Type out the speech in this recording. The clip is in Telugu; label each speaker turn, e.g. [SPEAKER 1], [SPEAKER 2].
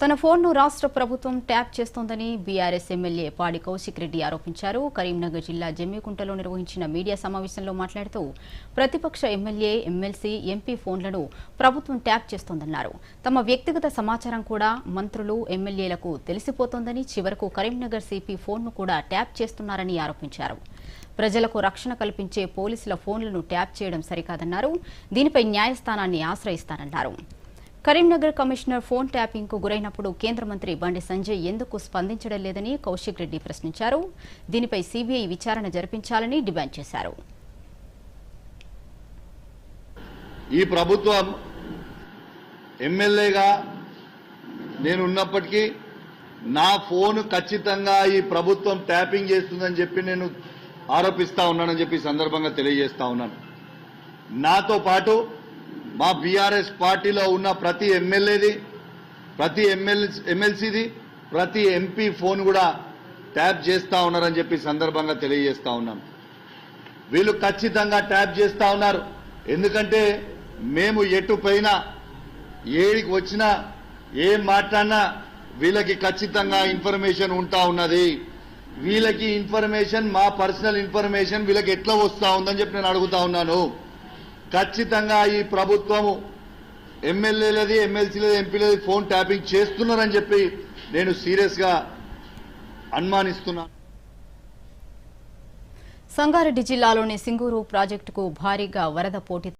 [SPEAKER 1] తన ఫోన్ను రాష్ట్ర ప్రభుత్వం ట్యాప్ చేస్తోందని బీఆర్ఎస్ ఎమ్మెల్యే పాడి కౌశిక్ రెడ్డి ఆరోపించారు. కరీంనగర్ జిల్లా జమ్మికుంటలో నిర్వహించిన మీడియా సమావేశంలో మాట్లాడుతూ ప్రతిపక్ష ఎమ్మెల్యే ఎమ్మెల్సీ ఎంపీ ఫోన్లను ప్రభుత్వం ట్యాప్ చేస్తోందన్నారు. తమ వ్యక్తిగత సమాచారం కూడా మంత్రులు ఎమ్మెల్యేలకు తెలిసిపోతోందని చివరకు కరీంనగర్ సిపి ఫోన్ను కూడా ట్యాప్ చేస్తున్నారని ఆరోపించారు. ప్రజలకు రక్షణ కల్పించే పోలీసుల ఫోన్లను ట్యాప్ చేయడం సరికాదన్నారు. దీనిపై న్యాయస్థానాన్ని ఆశ్రయిస్తానన్నారు. కరీంనగర్ కమిషనర్ ఫోన్ ట్యాపింగ్కు గురైనప్పుడు కేంద్ర మంత్రి బండి సంజయ్ ఎందుకు స్పందించడం లేదని కౌశిక్ రెడ్డి ప్రశ్నించారు. దీనిపై సీబీఐ విచారణ జరిపించాలని డిమాండ్ చేశారు.
[SPEAKER 2] ఈ ప్రభుత్వం ఎమ్మెల్యేగా నేను ఉన్నప్పటికీ నా ఫోన్ ఖచ్చితంగా ఈ ప్రభుత్వం ట్యాపింగ్ చేస్తుందని చెప్పి నేను ఆరోపిస్తా ఉన్నానని చెప్పి సందర్భంగా తెలియజేస్తా ఉన్నాను. నాతో పాటు మా బీఆర్ఎస్ పార్టీలో ఉన్న ప్రతి ఎమ్మెల్యేది ప్రతి ఎమ్మెల్ ఎమ్మెల్సీది ప్రతి ఎంపీ ఫోన్ కూడా ట్యాప్ చేస్తూ ఉన్నారని చెప్పి సందర్భంగా తెలియజేస్తా ఉన్నాం. వీళ్ళు ఖచ్చితంగా ట్యాప్ చేస్తూ ఉన్నారు. ఎందుకంటే మేము ఎటు పైన ఏడికి వచ్చినా ఏం మాట్లాడినా వీళ్ళకి ఖచ్చితంగా ఇన్ఫర్మేషన్ ఉంటా ఉన్నది. వీళ్ళకి ఇన్ఫర్మేషన్ మా పర్సనల్ ఇన్ఫర్మేషన్ వీళ్ళకి ఎట్లా వస్తూ ఉందని చెప్పి నేను అడుగుతా ఉన్నాను. ఖచ్చితంగా ఈ ప్రభుత్వము ఎమ్మెల్యేలది ఎమ్మెల్సీలది ఎంపీలది ఫోన్ ట్యాపింగ్ చేస్తున్నారని చెప్పి నేను సీరియస్గా అనుమానిస్తున్నాను
[SPEAKER 1] సంగారెడ్డి జిల్లాలోని సింగూరు ప్రాజెక్టుకు భారీగా వరద పోటీ